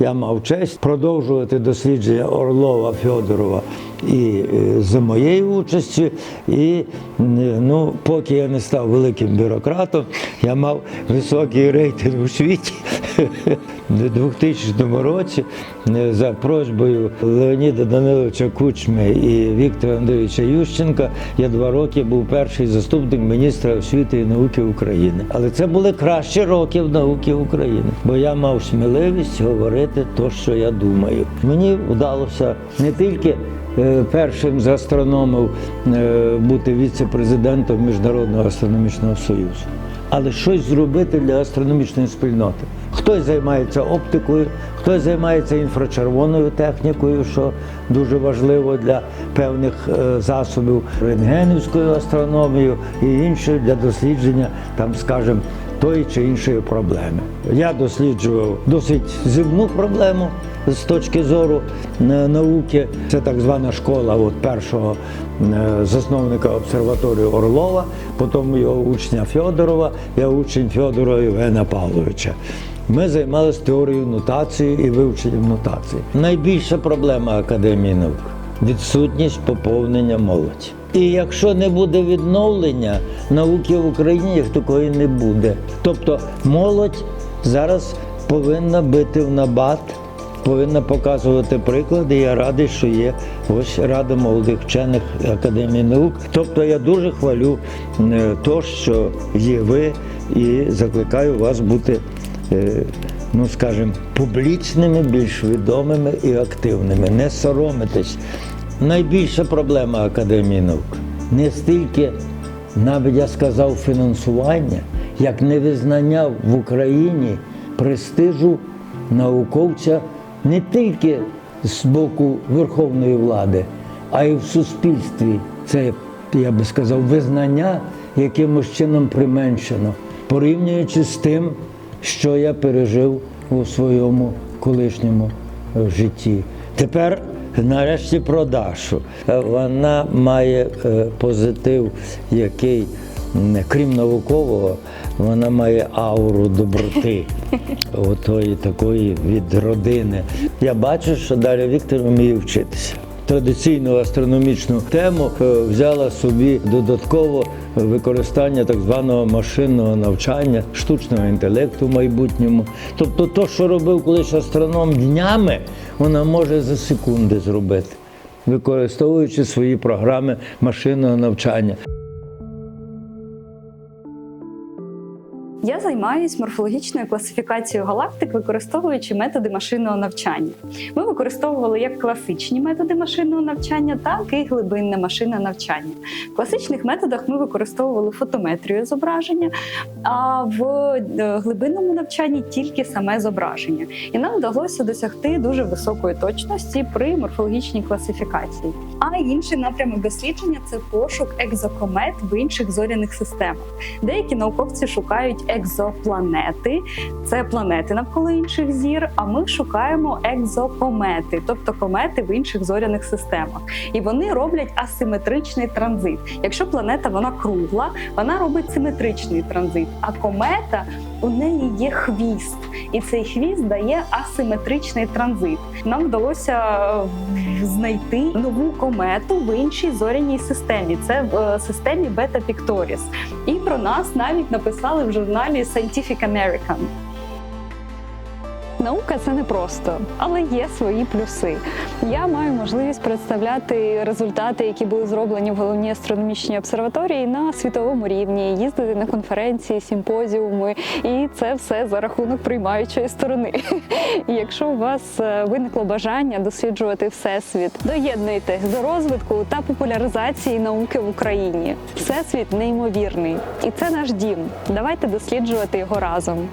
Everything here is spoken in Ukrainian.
Я мав честь продовжувати дослідження Орлова Фьодорова і е, за моєї участі. І ну, поки я не став великим бюрократом, я мав високий рейтинг у світі. У 2000 році е, за просьбою Леоніда Даниловича Кучми і Віктора Андрійовича Ющенка я два роки був перший заступник міністра освіти і науки України. Але це були кращі роки в науки України, бо я мав сміливість говорити те, що я думаю. Мені вдалося не тільки е, першим з астрономів е, бути віце-президентом Міжнародного астрономічного союзу але щось зробити для астрономічної спільноти. Хтось займається оптикою, хтось займається інфрачервоною технікою, що дуже важливо для певних е, засобів, рентгенівською астрономією і іншою для дослідження, там, скажімо, тої чи іншої проблеми. Я досліджував досить земну проблему з точки зору е, науки. Це так звана школа от першого е, засновника обсерваторії Орлова, потім його учня Фьодорова, я учень Фьодора Євгена Павловича. Ми займалися теорією нотації і вивченням нотації. Найбільша проблема Академії наук відсутність поповнення молоді. І якщо не буде відновлення науки в Україні, як такої не буде. Тобто молодь зараз повинна бити в набат, повинна показувати приклади. Я радий, що є ось Рада молодих вчених Академії наук. Тобто я дуже хвалю е, то, що є ви, і закликаю вас бути. Е, Ну, скажімо, публічними, більш відомими і активними. Не соромитись. Найбільша проблема Академії наук не стільки, навіть я сказав, фінансування, як невизнання в Україні престижу науковця не тільки з боку верховної влади, а й в суспільстві. Це, я би сказав, визнання якимось чином применшено, порівнюючи з тим, що я пережив у своєму колишньому житті. Тепер нарешті про Дашу. Е, Вона має е, позитив, який, крім наукового, вона має ауру доброти, отої такої від родини. Я бачу, що Дар'я Вікторовна вміє вчитися. Традиційну астрономічну тему е, взяла собі додатково використання так званого машинного навчання, штучного інтелекту в майбутньому. Тобто, то, що робив колись астроном днями, вона може за секунди зробити, використовуючи свої програми машинного навчання. Я займаюся морфологічною класифікацією галактик, використовуючи методи машинного навчання. Ми використовували як класичні методи машинного навчання, так і глибинне машинне навчання. В класичних методах ми використовували фотометрію зображення, а в е, глибинному навчанні тільки саме зображення. І нам вдалося досягти дуже високої точності при морфологічній класифікації. А інший напрямок дослідження це пошук екзокомет в інших зоряних системах. Деякі науковці шукають екзопланети, це планети навколо інших зір. А ми шукаємо екзокомети, тобто комети в інших зоряних системах. І вони роблять асиметричний транзит. Якщо планета вона кругла, вона робить симетричний транзит. А комета у неї є хвіст, і цей хвіст дає асиметричний транзит. Нам вдалося е, знайти нову комету в іншій зоряній системі. Це в е, системі Бета Пікторіс. І про нас навіть написали в журналі Scientific American. Наука це не просто, але є свої плюси. Я маю можливість представляти результати, які були зроблені в головній астрономічній обсерваторії на світовому рівні, їздити на конференції, симпозіуми, і це все за рахунок приймаючої сторони. І якщо у вас е, виникло бажання досліджувати всесвіт, доєднуйтесь до розвитку та популяризації науки в Україні. Всесвіт неймовірний, і це наш дім. Давайте досліджувати його разом.